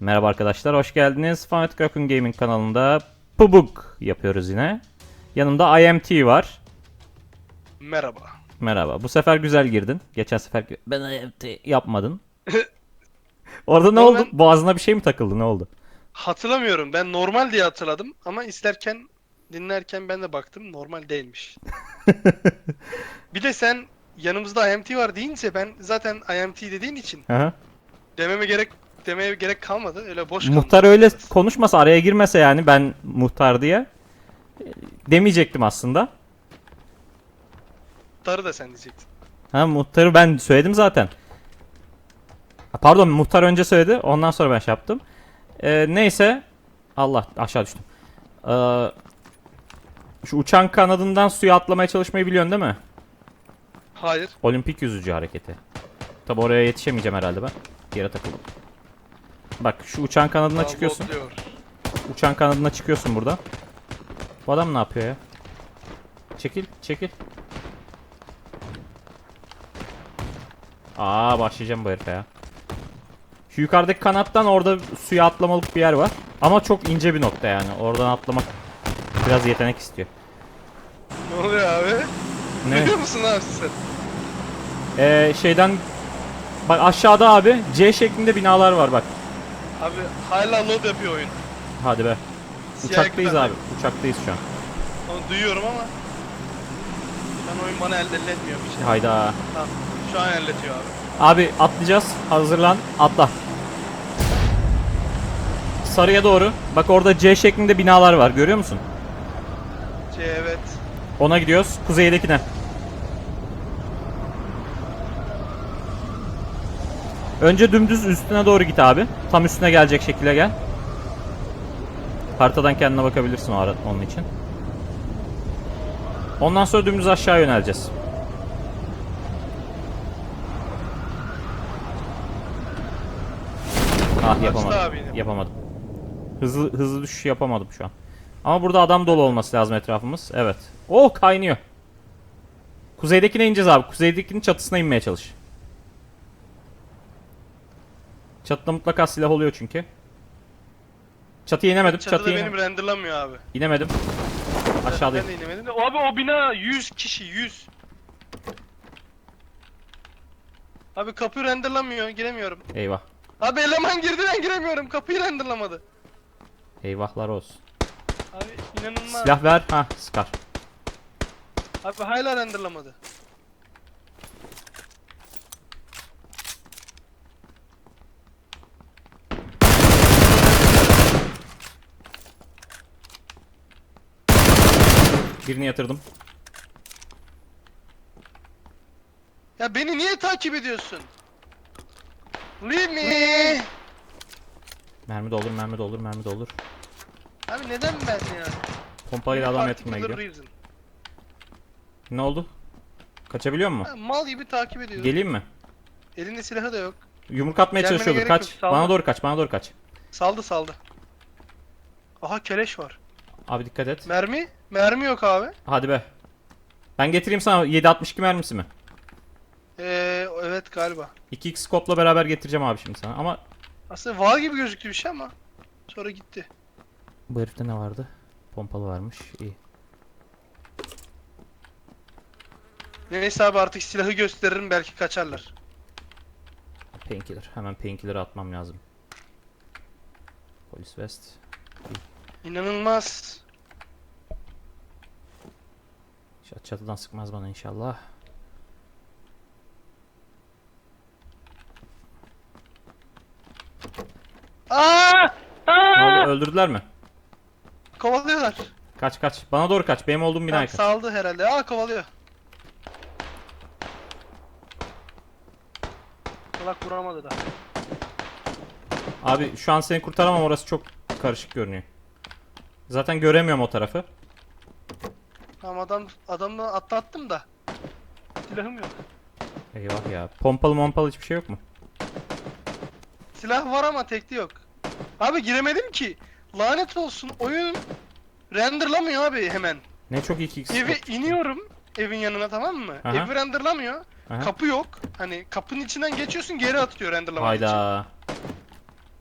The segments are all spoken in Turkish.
Merhaba arkadaşlar, hoş geldiniz. Fanatic Raccoon Gaming kanalında PUBG yapıyoruz yine. Yanımda IMT var. Merhaba. Merhaba. Bu sefer güzel girdin. Geçen sefer ben IMT yapmadın. Orada ne oldu? Ben- Boğazına bir şey mi takıldı? Ne oldu? Hatırlamıyorum. Ben normal diye hatırladım ama isterken dinlerken ben de baktım normal değilmiş. bir de sen yanımızda IMT var deyince ben zaten IMT dediğin için hı. dememe gerek demeye gerek kalmadı. Öyle boş kaldı. Muhtar öyle konuşmasa, araya girmese yani ben muhtar diye e, demeyecektim aslında. Muhtarı da sen diyecektin. Ha muhtarı ben söyledim zaten. Ha, pardon muhtar önce söyledi. Ondan sonra ben şey yaptım. Ee, neyse. Allah aşağı düştüm. Ee, şu uçan kanadından suya atlamaya çalışmayı biliyorsun değil mi? Hayır. Olimpik yüzücü hareketi. Tabi oraya yetişemeyeceğim herhalde ben. Yere takıldım. Bak şu uçan kanadına çıkıyorsun. Download diyor. Uçan kanadına çıkıyorsun burada. Bu adam ne yapıyor ya? Çekil, çekil. Aa başlayacağım bu herife ya. Şu yukarıdaki kanattan orada suya atlamalık bir yer var. Ama çok ince bir nokta yani. Oradan atlamak biraz yetenek istiyor. Ne oluyor abi? Ne? Biliyor musun abi sen? Ee, şeyden bak aşağıda abi C şeklinde binalar var bak. Abi hala load yapıyor oyun. Hadi be. Siyah Uçaktayız ekran. abi. Uçaktayız şu an. Onu duyuyorum ama ben oyun bana elde etmiyor bir şey. Hayda. Tamam. Şu an elletiyor abi. Abi atlayacağız. Hazırlan. Atla. Sarıya doğru. Bak orada C şeklinde binalar var. Görüyor musun? C evet. Ona gidiyoruz. Kuzeydekine. Önce dümdüz üstüne doğru git abi. Tam üstüne gelecek şekilde gel. Haritadan kendine bakabilirsin o ara onun için. Ondan sonra dümdüz aşağı yöneleceğiz. Ah yapamadım. Yapamadım. Hızlı hızlı düşüş yapamadım şu an. Ama burada adam dolu olması lazım etrafımız. Evet. Oh kaynıyor. Kuzeydekine ineceğiz abi. Kuzeydekinin çatısına inmeye çalış. Çatıda mutlaka silah oluyor çünkü. Çatıya inemedim. Çatıda Çatıya benim ine- renderlamıyor abi. inemedim. Aşağıdayım. Ben de inemedim de. Abi o bina 100 kişi 100. Abi kapı renderlamıyor giremiyorum. Eyvah. Abi eleman girdi ben giremiyorum kapıyı renderlamadı. Eyvahlar olsun. Abi inanılmaz. Silah ver. Ha sıkar. Abi hala renderlamadı. Birini yatırdım. Ya beni niye takip ediyorsun? Leave me. Mermi doldur, mermi doldur, mermi doldur. Abi neden ben ya? Pompayla adam yatırmaya gidiyor. reason. Ne oldu? Kaçabiliyor mu? Ha, mal gibi takip ediyor. Geleyim mi? Elinde silahı da yok. Yumruk atmaya Gelmene çalışıyordur. gerek Kaç. yok. Bana doğru kaç, bana doğru kaç. Saldı saldı. Aha keleş var. Abi dikkat et. Mermi? Mermi yok abi. Hadi be. Ben getireyim sana 7.62 mermisi mi? Ee, evet galiba. 2x scope'la beraber getireceğim abi şimdi sana. Ama Aslında var gibi gözüktü bir şey ama sonra gitti. bu herifte ne vardı? Pompalı varmış. İyi. Neyse abi artık silahı gösteririm belki kaçarlar. Painkiller. Hemen painkiller'ı atmam lazım. Polis vest. İnanılmaz. Şu çatıdan sıkmaz bana inşallah. Aa! Ne oldu? Öldürdüler mi? Kovalıyorlar. Kaç kaç. Bana doğru kaç. Benim olduğum binaya Tamam, kaç. saldı herhalde. Aa kovalıyor. Salak vuramadı da. Abi şu an seni kurtaramam orası çok karışık görünüyor. Zaten göremiyorum o tarafı. Tamam adam adamla atlattım da. Silahım yok. Eyvah ya. Pompalı mompalı hiçbir şey yok mu? Silah var ama tekli yok. Abi giremedim ki. Lanet olsun oyun renderlamıyor abi hemen. Ne çok 2x. Eve iniyorum evin yanına tamam mı? Aha. Evi renderlamıyor. Aha. Kapı yok. Hani kapının içinden geçiyorsun geri atıyor renderlamak için. Hayda.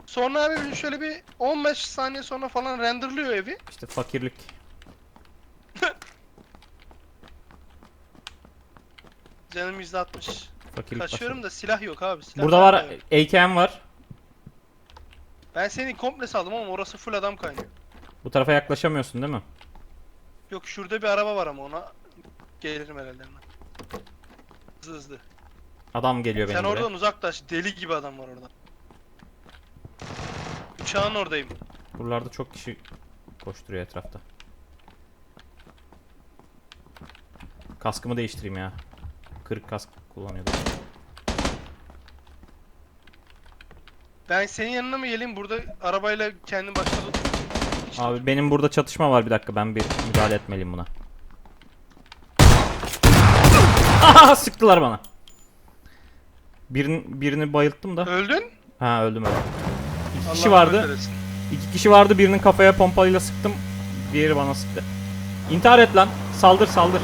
Sonra abi şöyle bir 15 saniye sonra falan renderlıyor evi. İşte fakirlik. Canım %60. Fakirlik Kaçıyorum da silah yok abi. Silah Burada var yok. AKM var. Ben seni komple saldım ama orası full adam kaynıyor. Bu tarafa yaklaşamıyorsun değil mi? Yok şurada bir araba var ama ona gelirim herhalde hemen. Hızlı hızlı. Adam geliyor benim Sen buraya. oradan uzaklaş. Deli gibi adam var orada. Uçağın oradayım. Buralarda çok kişi koşturuyor etrafta. Kaskımı değiştireyim ya. Kırık kask kullanıyordum. Ben senin yanına mı geleyim? Burada arabayla kendim başladım. Abi benim burada çatışma var bir dakika ben bir müdahale etmeliyim buna. Aha sıktılar bana. Birini, birini bayılttım da. Öldün? Ha öldüm öldüm. İki Allah kişi vardı. İki kişi vardı. Birinin kafaya pompalıyla sıktım. Diğeri bana sıktı. İntihar et lan. Saldır saldır.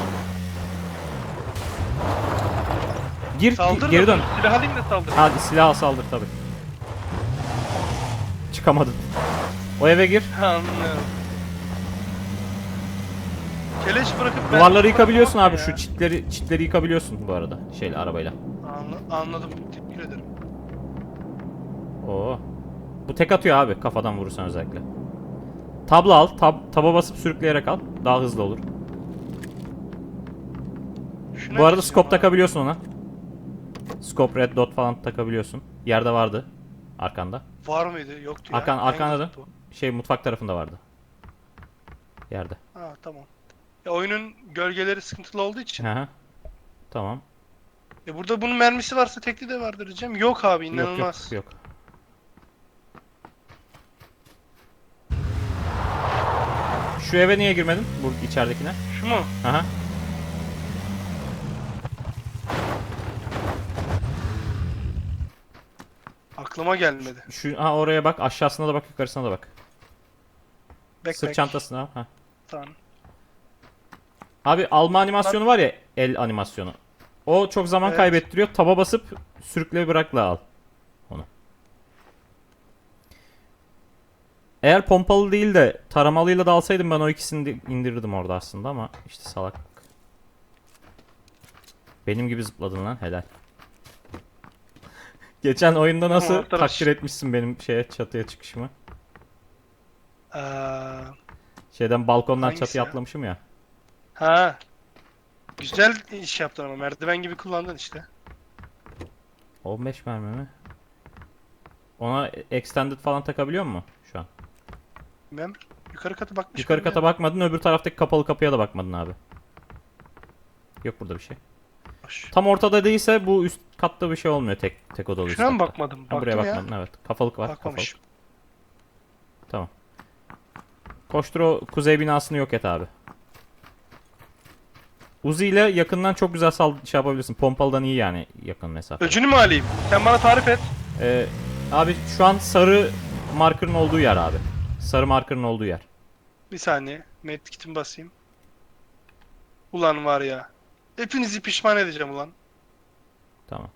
Gir Saldır geri dön. Silah alayım da saldır. Hadi silah saldır tabi. Çıkamadın. O eve gir. Anlıyorum. Keleş bırakıp ben... Duvarları yıkabiliyorsun abi. Ya. Şu çitleri çitleri yıkabiliyorsun bu arada. Şeyle arabayla. Anla- anladım. Teşekkür ederim. Oo. Bu tek atıyor abi kafadan vurursan özellikle. Tabla al. Tab taba basıp sürükleyerek al. Daha hızlı olur. Şuna Bu arada scope abi. takabiliyorsun ona. Scope red dot falan takabiliyorsun. Yerde vardı. Arkanda. Var mıydı? Yoktu ya. Arkan- arkanda da. Şey mutfak tarafında vardı. Yerde. Ha tamam. Ya oyunun gölgeleri sıkıntılı olduğu için. Hı. Tamam. E burada bunun mermisi varsa tekli de vardır diyeceğim. Yok abi Yok inanılmaz. yok yok. Şu eve niye girmedin? Bu içeridekine. Şu mu? Aha. Aklıma gelmedi. Şu ha oraya bak, aşağısına da bak, yukarısına da bak. Backpack. Sırt çantasına. Ha. Tamam. Abi alma animasyonu var ya, el animasyonu. O çok zaman Evet. kaybettiriyor. Taba basıp sürükle bırakla al onu. Eğer pompalı değil de taramalıyla da alsaydım ben o ikisini indirirdim orada aslında ama işte salak. Benim gibi zıpladın lan helal. Geçen oyunda nasıl arkadaş. takdir etmişsin benim şeye çatıya çıkışımı. Ee, Şeyden balkondan Hangisi çatıya ya? atlamışım ya. ha. Güzel iş yaptın ama merdiven gibi kullandın işte. 15 mermi mi? Ona extended falan takabiliyor mu şu an? Bilmem. Yukarı kata bakmış. Yukarı mıyım kata bakmadın, öbür taraftaki kapalı kapıya da bakmadın abi. Yok burada bir şey. Boş. Tam ortada değilse bu üst katta bir şey olmuyor tek tek odalı üst Şuna mı katta. bakmadım? Ha, buraya Baktım ya. bakmadın evet. Kafalık var. Bakmamış. Kafalık. Tamam. Koştur o kuzey binasını yok et abi. Uzi ile yakından çok güzel sal şey yapabilirsin. Pompalıdan iyi yani yakın mesafe. Öcünü mü alayım? Sen bana tarif et. Ee, abi şu an sarı markerın olduğu yer abi. Sarı markerın olduğu yer. Bir saniye. Medkit'imi basayım. Ulan var ya. Hepinizi pişman edeceğim ulan. Tamam.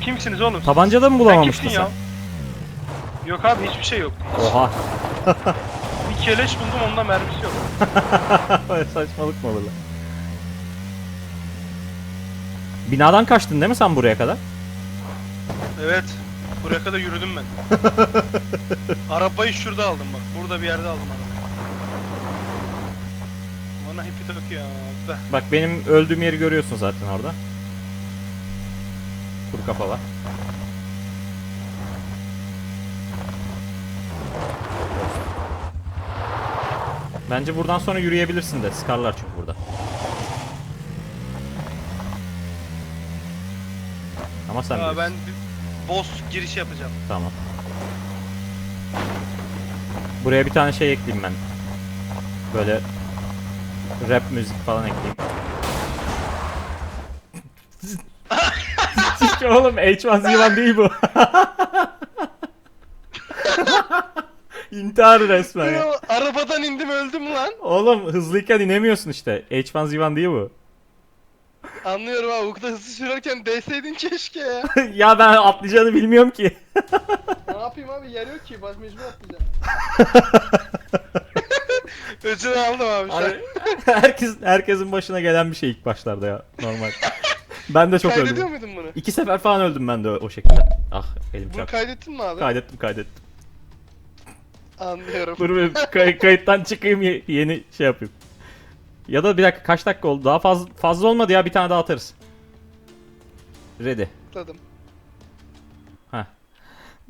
Kimsiniz oğlum? siz? Tabanca da mı Sen bulamamıştın kimsin sen? ya? Yok abi hiçbir şey yok. Oha. Bir keleş buldum onda mermisi yok. Saçmalık mı olur lan? Binadan kaçtın değil mi sen buraya kadar? Evet. Buraya kadar yürüdüm ben. Arabayı şurada aldım bak. Burada bir yerde aldım arabayı. Bana hepi ya. Be. Bak benim öldüğüm yeri görüyorsun zaten orada. Kuru kafa var. Bence buradan sonra yürüyebilirsin de sıkarlar çünkü burada. Ama sen Aa, bilirsin. ben bir boss giriş yapacağım. Tamam. Buraya bir tane şey ekleyeyim ben. Böyle rap müzik falan ekleyeyim. Oğlum H1Z1 değil bu. İntihar resmen ya. Arabadan indim öldüm lan. Oğlum hızlıyken inemiyorsun işte. H1Z1 değil bu. Anlıyorum abi. Bu kadar hızlı sürerken değseydin keşke ya. ya ben atlayacağını bilmiyorum ki. ne yapayım abi yer yok ki. Bak mecbur atlayacağım. Öcünü aldım abi şu an. Abi, herkes herkesin başına gelen bir şey ilk başlarda ya normal. Ben de çok Kaydediyor öldüm. muydun bunu? İki sefer falan öldüm ben de o o şekilde. Ah elim Bunu çarptı. kaydettin mi abi? Kaydettim kaydettim. Anlıyorum. Dur bir kay- kayıttan çıkayım ye- yeni şey yapayım. Ya da bir dakika kaç dakika oldu? Daha fazla fazla olmadı ya bir tane daha atarız. Ready. Atladım. Ha.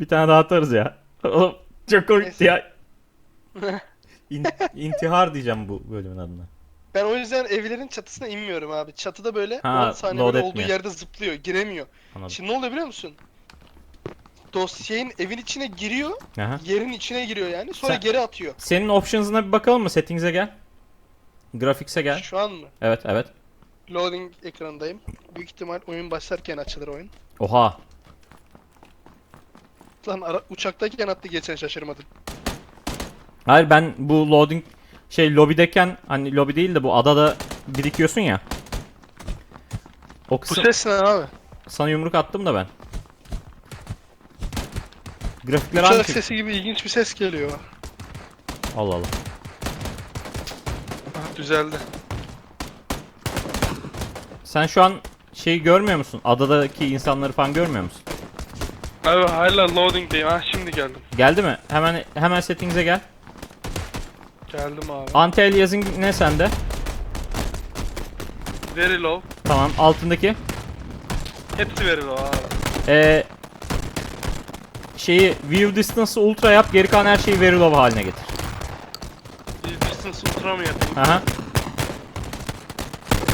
Bir tane daha atarız ya. Oğlum, Çok komikti ya. İn- intihar diyeceğim bu bölümün adına. Ben o yüzden evlerin çatısına inmiyorum abi. Çatıda böyle Ha, 10 saniye böyle olduğu etmiyor. yerde zıplıyor. Giremiyor. Anladım. Şimdi ne oluyor biliyor musun? Dosyanın evin içine giriyor. Aha. Yerin içine giriyor yani. Sonra Sen- geri atıyor. Senin options'ına bir bakalım mı? Settings'e gel. Graphics'e gel. Şu an mı? Evet evet. Loading ekranındayım. Büyük ihtimal oyun başlarken açılır oyun. Oha. Lan ara, uçaktayken attı geçen şaşırmadım. Hayır ben bu loading şey lobideyken hani lobi değil de bu adada birikiyorsun ya. O Bu kısım ses ne abi? sana yumruk attım da ben. Grafikler Uçak aynı. sesi gibi ilginç bir ses geliyor. Allah Allah. Ha, düzeldi. Sen şu an şeyi görmüyor musun? Adadaki insanları falan görmüyor musun? Abi hala loading'deyim. Ha şimdi geldim. Geldi mi? Hemen hemen settings'e gel. Geldim abi. Anti aliasing ne sende? Very low. Tamam altındaki. Hepsi very low abi. Ee, şeyi view distance'ı ultra yap geri kalan her şeyi very low haline getir. Bir distance ultra mı yapayım? Aha.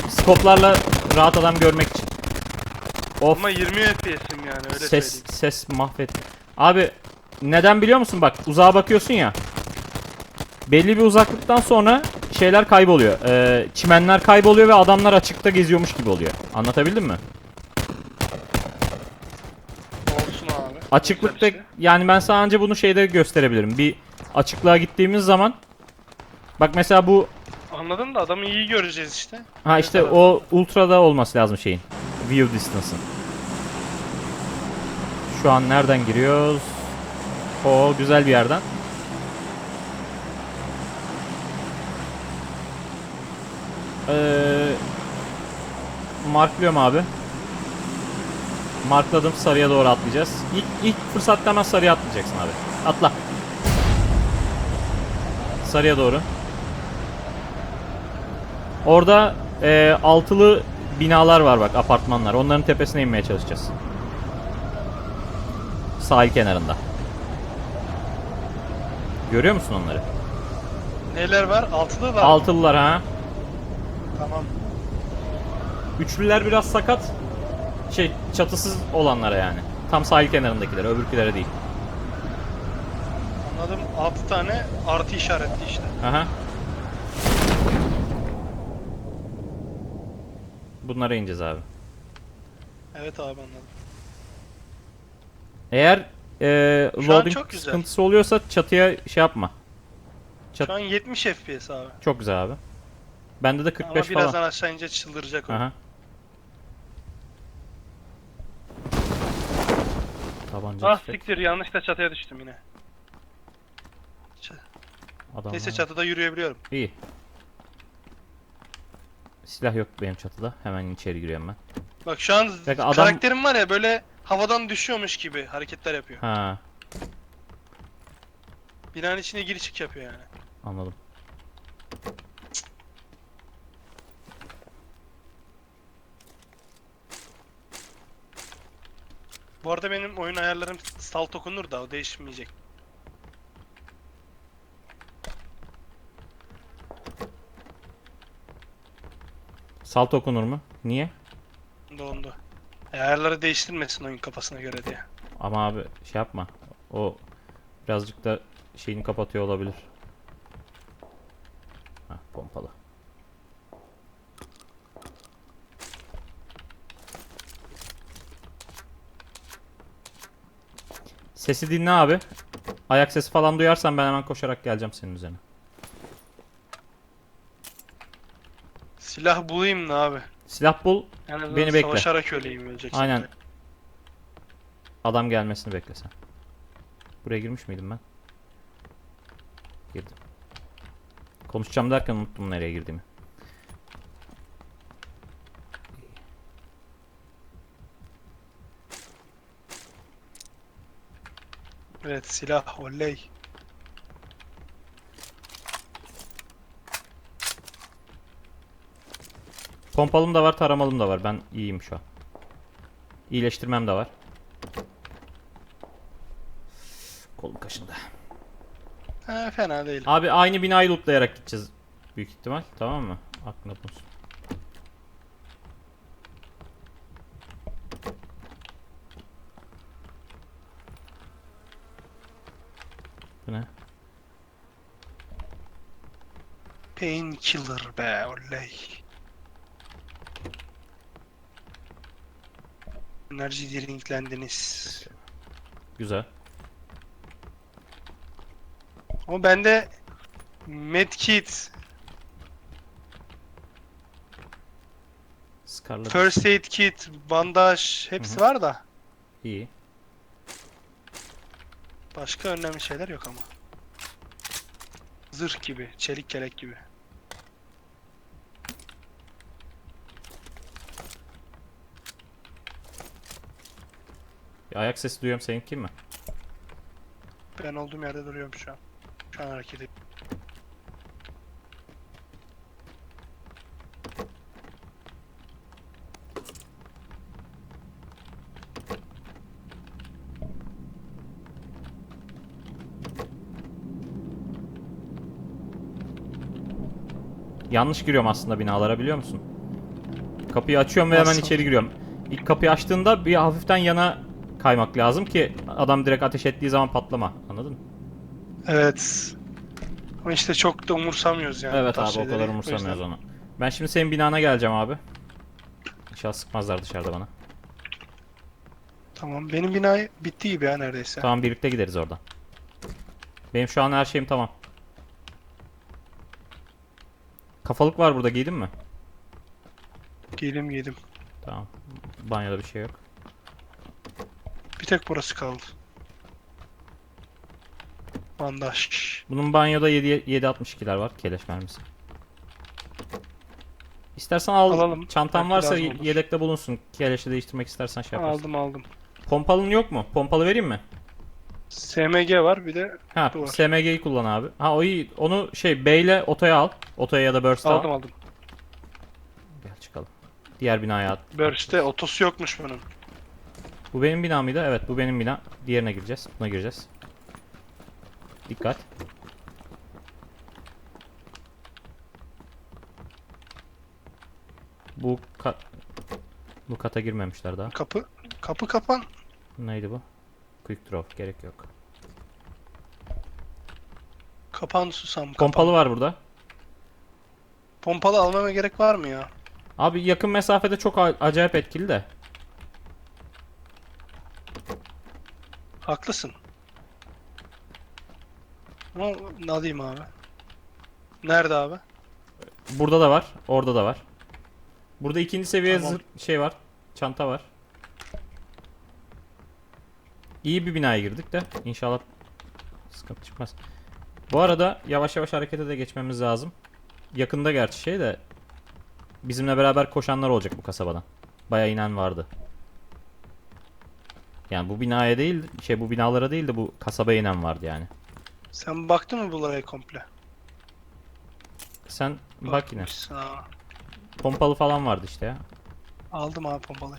Skoplarla rahat adam görmek için. Of Ama 20 FPS'im yani öyle ses söyleyeyim. ses mahvetti. Abi neden biliyor musun bak uzağa bakıyorsun ya. Belli bir uzaklıktan sonra şeyler kayboluyor. Ee, çimenler kayboluyor ve adamlar açıkta geziyormuş gibi oluyor. Anlatabildim mi? Olsun abi. Açıklıkta Güzel işte. yani ben sana anca bunu şeyde gösterebilirim. Bir açıklığa gittiğimiz zaman bak mesela bu Anladım da adamı iyi göreceğiz işte. ha işte o ultra'da olması lazım şeyin. View distance'ın. Şu an nereden giriyoruz? O güzel bir yerden. Ee, marklıyorum abi. Markladım sarıya doğru atlayacağız. İlk, ilk fırsatta hemen sarıya atlayacaksın abi. Atla. Sarıya doğru. Orada e, altılı binalar var bak apartmanlar. Onların tepesine inmeye çalışacağız. Sahil kenarında. Görüyor musun onları? Neler var? Altılı var. Altılılar ha. Tamam. Üçlüler biraz sakat. Şey çatısız olanlara yani. Tam sahil kenarındakilere, öbürkülere değil. Anladım. 6 tane artı işaretli işte. Aha. Bunlara ineceğiz abi. Evet abi anladım. Eğer e, Şu an loading çok güzel. sıkıntısı oluyorsa çatıya şey yapma. Çat- Şu an 70 FPS abi. Çok güzel abi. Bende de Ama 45 birazdan falan. aşağı ince çıldıracak o. Aha. Tabanca Ah tüfek. siktir yanlışla çatıya düştüm yine. Ç- Adam Neyse çatıda yürüyebiliyorum. İyi. Silah yok benim çatıda. Hemen içeri giriyorum ben. Bak şu an Peki adam- karakterim var ya böyle havadan düşüyormuş gibi hareketler yapıyor. Ha, Binanın içine giriş çık yapıyor yani. anladım. Bu arada benim oyun ayarlarım salt okunur da o değişmeyecek. Salt okunur mu? Niye? Dondu. E, ayarları değiştirmesin oyun kafasına göre diye. Ama abi şey yapma. O birazcık da şeyini kapatıyor olabilir. Hah, pompalı. Sesi dinle abi. Ayak sesi falan duyarsan ben hemen koşarak geleceğim senin üzerine. Silah bulayım ne abi? Silah bul. En azından Beni bekle. Savaşarak öleyim öleceksin. Aynen. Adam gelmesini beklesen. Buraya girmiş miydim ben? Girdim. Konuşacağım derken unuttum nereye girdiğimi. Evet silah oley. Pompalım da var, taramalım da var. Ben iyiyim şu an. İyileştirmem de var. Kolum kaşındı. Ha, fena değil. Abi aynı binayı lootlayarak gideceğiz. Büyük ihtimal. Tamam mı? Aklında bulunsun. Bu ne? Painkiller be oley. Enerji drinklendiniz. Güzel. Ama bende medkit, Scarlet. first aid kit, bandaj hepsi Hı hı. var da İyi. Başka önemli şeyler yok ama. Zırh gibi, çelik kelek gibi. Bir ayak sesi duyuyorum. Seninki mi? Ben olduğum yerde duruyorum şu an. Şu an hareket ediyorum. Yanlış giriyorum aslında binalara biliyor musun? Kapıyı açıyorum ve hemen Nasıl? içeri giriyorum. İlk kapıyı açtığında bir hafiften yana kaymak lazım ki adam direkt ateş ettiği zaman patlama. Anladın mı? Evet. Ama işte çok da umursamıyoruz yani. evet abi o kadar umursamıyoruz onu. Ben şimdi senin binana geleceğim abi. İnşallah sıkmazlar dışarıda bana. Tamam benim bina bitti gibi ya neredeyse. Tamam birlikte gideriz oradan. Benim şu an her şeyim tamam. Kafalık var burada giydin mi? Giydim giydim. Tamam. Banyoda bir şey yok. Bir tek burası kaldı. Bandaj. Bunun banyoda 7 7.62'ler var keleş mermisi. İstersen al. Alalım. Çantan Belki varsa yedekte bulunsun. Keleşi değiştirmek istersen şey yaparsın. Aldım aldım. Pompalın yok mu? Pompalı vereyim mi? SMG var bir de Ha, Var. SMG'yi kullan abi. Ha o iyi. Onu şey B ile otoya al. Otoya ya da Burst'a aldım al. aldım. Gel çıkalım. Diğer binaya at. Burst'te otosu yokmuş bunun. Bu benim bina mıydı? Evet bu benim bina. Diğerine gireceğiz. Buna gireceğiz. Dikkat. Bu kat bu kata girmemişler daha. Kapı kapı kapan. Neydi bu? Quick draw gerek yok. Kapan susam. Kapan. Pompalı var burada. Pompalı almama gerek var mı ya? Abi yakın mesafede çok acayip etkili de. Haklısın. Ama alayım abi. Nerede abi? Burada da var, orada da var. Burada ikinci seviye Tamam. şey var. Çanta var. İyi bir binaya girdik de inşallah sıkıntı çıkmaz. Bu arada yavaş yavaş harekete de geçmemiz lazım. Yakında gerçi şey de bizimle beraber koşanlar olacak bu kasabadan. Bayağı inen vardı. Yani bu binaya değil, şey bu binalara değil de bu kasabaya inen vardı yani. Sen baktın mı buraya komple? Sen bak yine. Bakmışsın ha. Pompalı falan vardı işte ya. Aldım abi pompalı.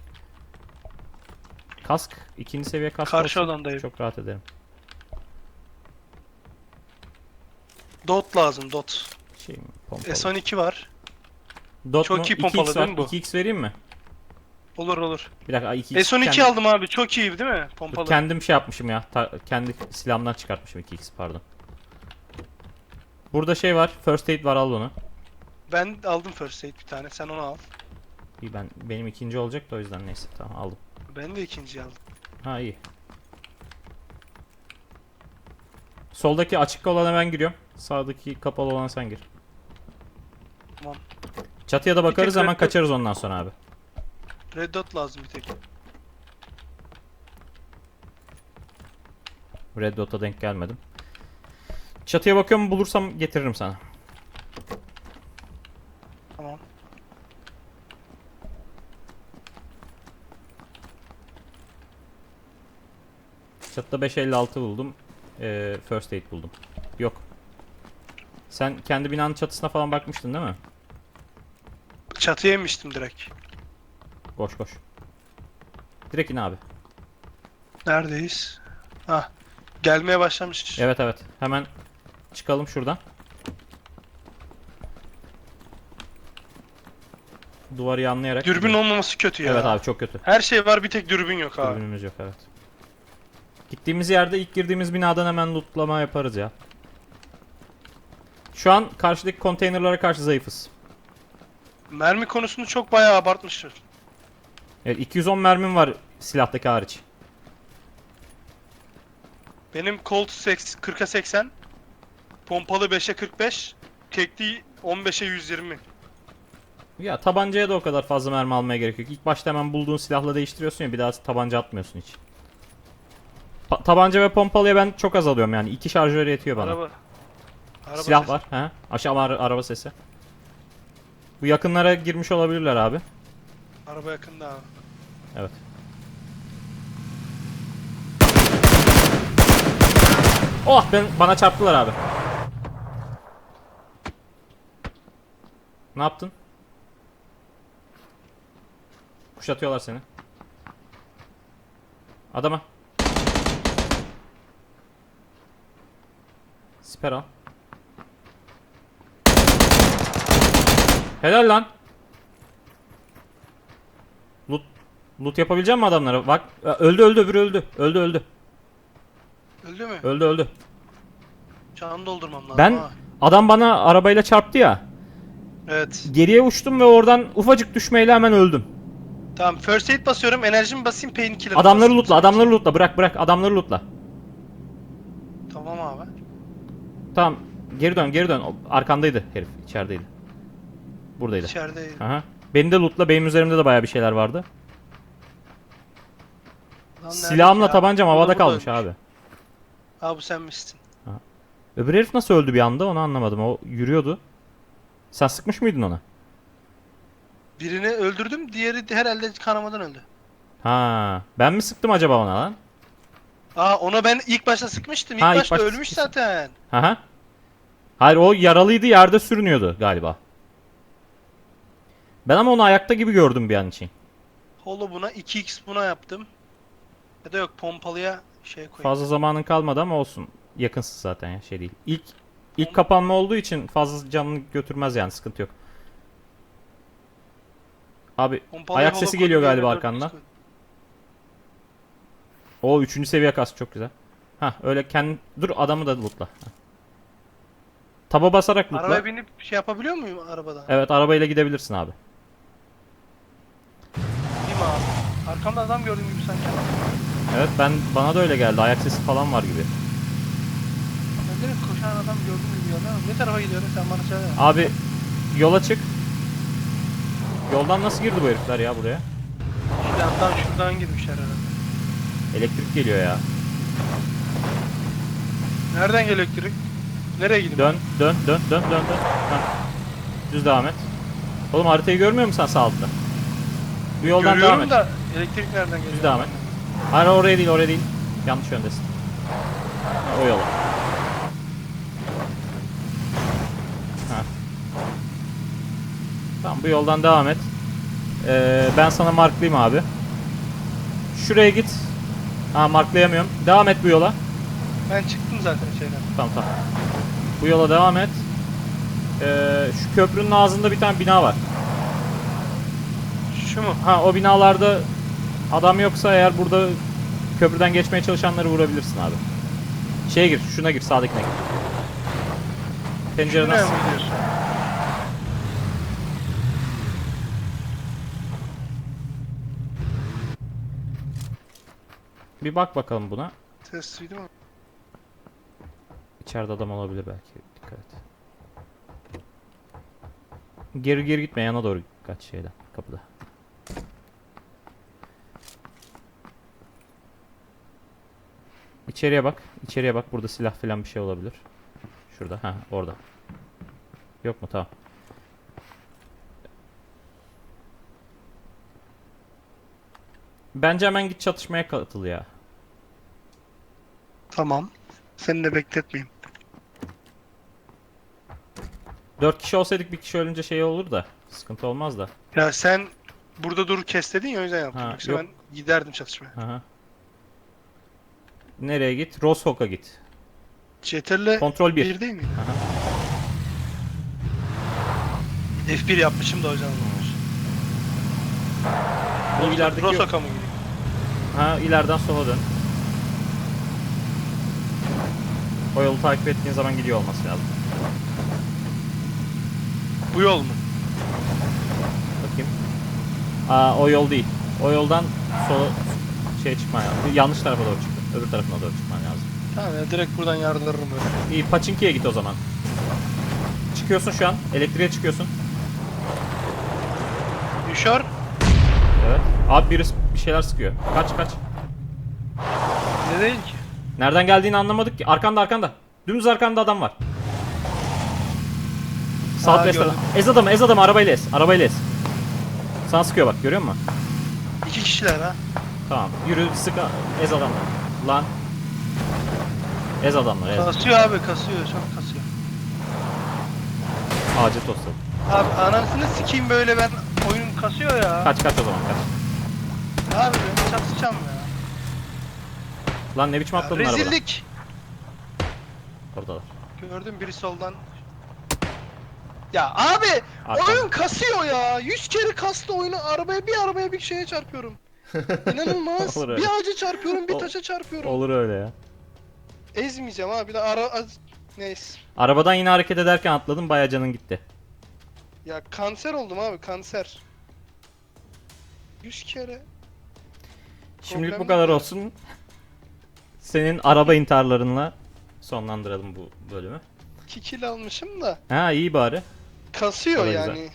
Kask, ikinci seviye kask Karşı olsa odandayım. çok rahat ederim. Dot lazım dot. Şey mi? Pompalı. S12 var. Dot çok mu? iyi pompalı 2x değil mi bu? 2x vereyim mi? Olur olur. Bir dakika 2x. S12 kendim, aldım abi. Çok iyi değil mi? Pompalı. Kendim şey yapmışım ya. ta- kendi silahımdan çıkartmışım 2x pardon. Burada şey var. First aid var al onu. Ben aldım first aid bir tane. Sen onu al. İyi ben benim ikinci olacak da o yüzden neyse tamam aldım. Ben de ikinciyi aldım. Ha iyi. Soldaki açık olana ben giriyorum. Sağdaki kapalı olana sen gir. Tamam. Çatıya da bakarız hemen kaçarız ondan sonra abi. Red dot lazım bir tek. Red Dot'a denk gelmedim. Çatıya bakıyorum bulursam getiririm sana. Tamam. Çatıda 556 buldum. Ee, first aid buldum. Yok. Sen kendi binanın çatısına falan bakmıştın değil mi? Çatıya inmiştim direkt. Koş koş. Direkt in abi. Neredeyiz? Hah. Gelmeye başlamış. Evet evet. Hemen çıkalım şuradan. Duvarı yanlayarak. Dürbün olmaması kötü ya. Evet abi çok kötü. Her şey var bir tek dürbün yok abi. Dürbünümüz yok evet. Gittiğimiz yerde ilk girdiğimiz binadan hemen lootlama yaparız ya. Şu an karşıdaki konteynerlara karşı zayıfız. Mermi konusunu çok bayağı abartmışlar. Evet 210 mermim var silahtaki hariç. Benim Colt 40'a 80, pompalı 5'e 45, tekli 15'e 120. Ya tabancaya da o kadar fazla mermi almaya gerek yok. İlk başta hemen bulduğun silahla değiştiriyorsun ya bir daha tabanca atmıyorsun hiç. Pa- tabanca ve pompalıya ben çok az alıyorum yani. iki şarjör yetiyor bana. Araba. Araba Silah sesi. var. He? Aşağı ara- araba sesi. Bu yakınlara girmiş olabilirler abi. Araba yakında abi. Evet. Oh ben bana çarptılar abi. Ne yaptın? Kuşatıyorlar seni. Adama. Siper al. Helal lan. Loot, loot yapabilecek mi adamlara? Bak öldü öldü öbürü öldü. Öldü öldü. Öldü mü? Öldü öldü. Canını doldurmam lazım Ben ha. adam bana arabayla çarptı ya. Evet. Geriye uçtum ve oradan ufacık düşmeyle hemen öldüm. Tamam first aid basıyorum, enerjimi basayım, painkiller Adamları basayım. lootla, adamları lootla. Bırak bırak adamları lootla. Tamam abi. Tamam. Geri dön, geri dön. Arkandaydı herif, içerideydi. Buradaydı. İçeride. Aha. Beni de lootla. Benim üzerimde de bayağı bir şeyler vardı. Lan nerede Silahımla ki tabancam Burada, havada burada kalmış ölmüş. abi. Ha bu sen misin? Öbür herif nasıl öldü bir anda onu anlamadım. O yürüyordu. Sen sıkmış mıydın ona? Birini öldürdüm, diğeri de herhalde kanamadan öldü. Ha, ben mi sıktım acaba ona lan? Aa ona ben ilk başta sıkmıştım. İlk Ha, ilk başta başta ölmüş sıkmışsın. zaten. Aha. Hayır o yaralıydı yerde sürünüyordu galiba. Ben ama onu ayakta gibi gördüm bir an için. Holo buna 2x buna yaptım. Ya da yok pompalıya şey koyayım. Fazla zamanın kalmadı ama olsun. Yakınsın zaten ya şey değil. İlk ilk kapanma olduğu için fazla canını götürmez yani sıkıntı yok. Abi Pompalıya ayak holo sesi koydum, geliyor yerine galiba dört arkandan. koydum. O üçüncü seviye kas çok güzel. Ha öyle kendi dur adamı da lootla. Taba basarak lootla. Arabaya binip şey yapabiliyor muyum arabadan? Evet arabayla gidebilirsin abi. Değil mi abi? Arkamda adam gördüğüm gibi sanki. Evet ben bana da öyle geldi. Ayak sesi falan var gibi. Ben direkt koşan adam gördüğüm gibi ya. Ne tarafa gidiyorum sen bana söyle. Abi yola çık. Yoldan nasıl girdi bu herifler ya buraya? Şuradan şuradan girmişler herhalde. Elektrik geliyor ya. Nereden geliyor elektrik? Nereye gideyim? Dön, dön, dön, dön, dön, dön. Heh. Düz devam et. Oğlum haritayı görmüyor musun sen sağ altta? Bu yoldan Görüyorum devam et. da elektrik nereden geliyor? Düz devam et. Hayır oraya değil, oraya değil. Yanlış yöndesin. Ha, o yola. Ha. Tamam bu yoldan devam et. Ee, ben sana marklayayım abi. Şuraya git. Ha marklayamıyorum. Devam et bu yola. Ben çıktım zaten şeyden. Tamam tamam. Bu yola devam et. Ee, şu köprünün ağzında bir tane bina var. Şu mu? Ha o binalarda adam yoksa eğer burada köprüden geçmeye çalışanları vurabilirsin abi. Şeye gir, şuna gir, sağdakine gir. Pencereden Şuraya s- mı gidiyorsun? Bir bak bakalım buna. Duydun mu? İçeride adam olabilir belki. Dikkat et. Geri geri gitme yana doğru kaç şeyden kapıda. İçeriye bak. İçeriye bak. Burada silah falan bir şey olabilir. Şurada. Ha orada. Yok mu? Tamam. Bence hemen git çatışmaya katıl ya. Tamam. Seni de bekletmeyeyim. Dört kişi olsaydık bir kişi ölünce şey olur da. Sıkıntı olmaz da. Ya sen burada dur kes dedin ya o yüzden yaptım. Ha, Yoksa yok. ben giderdim çatışmaya. Aha. Nereye git? Roshawk'a git. CTRL Kontrol 1. 1 değil mi? Aha. F1 yapmışım da hocam. Bu ilerideki Rosaka mı gidiyor? Ha ileriden sola dön. O yolu takip ettiğin zaman gidiyor olması lazım. Bu yol mu? Bakayım. Aa o yol değil. O yoldan sola şey çıkman lazım. Yanlış tarafa doğru çıktın. Öbür tarafına doğru çıkman lazım. Tamam ya direkt buradan yardırırım böyle. İyi Pachinki'ye git o zaman. Çıkıyorsun şu an. Elektriğe çıkıyorsun. Düşer. Evet. Abi birisi bir şeyler sıkıyor. Kaç kaç. Ne değil ki? Nereden geldiğini anlamadık ki. Arkanda arkanda. Dümdüz arkanda adam var. Gördüm. taraf. Ez adamı ez adamı arabayla ez. Arabayla ez. Sana sıkıyor bak görüyor musun? İki kişiler ha. Tamam. Yürü sık ez adamları. Lan. Ez adamları ez. Kasıyor abi kasıyor çok kasıyor. Ağacı tosladı. Abi anasını sikeyim böyle ben oyun kasıyor ya. Kaç kaç o zaman kaç. Abi ben çatışacağım ya. Lan ne biçim atladın arabadan? rezillik. Oradalar. Gördüm biri soldan. Ya abi Arkamda. oyun kasıyor ya. 100 kere kastı oyunu arabaya bir arabaya bir şeye çarpıyorum. İnanılmaz. Olur bir ağaca çarpıyorum bir Ol- taşa çarpıyorum. Olur öyle ya. Ezmeyeceğim abi bir de ara az... Neyse. Arabadan yine hareket ederken atladın bayağı canın gitti. Ya kanser oldum abi kanser. 100 kere. Şimdilik bu Problem kadar değil. olsun. Senin araba intiharlarınla sonlandıralım bu bölümü. 2 kill almışım da. Ha iyi bari. Kasıyor güzel. yani.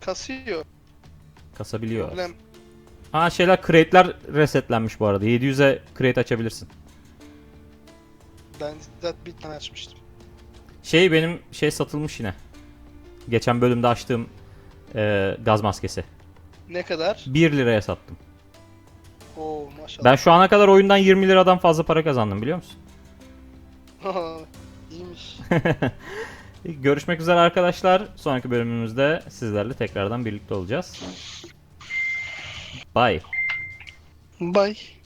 Kasıyor. Kasabiliyor. Problem. Ha şeyler crate'ler resetlenmiş bu arada. 700'e crate açabilirsin. Ben zaten bir tane açmıştım. Şey benim şey satılmış yine. Geçen bölümde açtığım e, gaz maskesi. Ne kadar? 1 liraya sattım. Oo maşallah. Ben şu ana kadar oyundan 20 liradan fazla para kazandım biliyor musun? İyiymiş. Görüşmek üzere arkadaşlar. Sonraki bölümümüzde sizlerle tekrardan birlikte olacağız. Bye. Bye.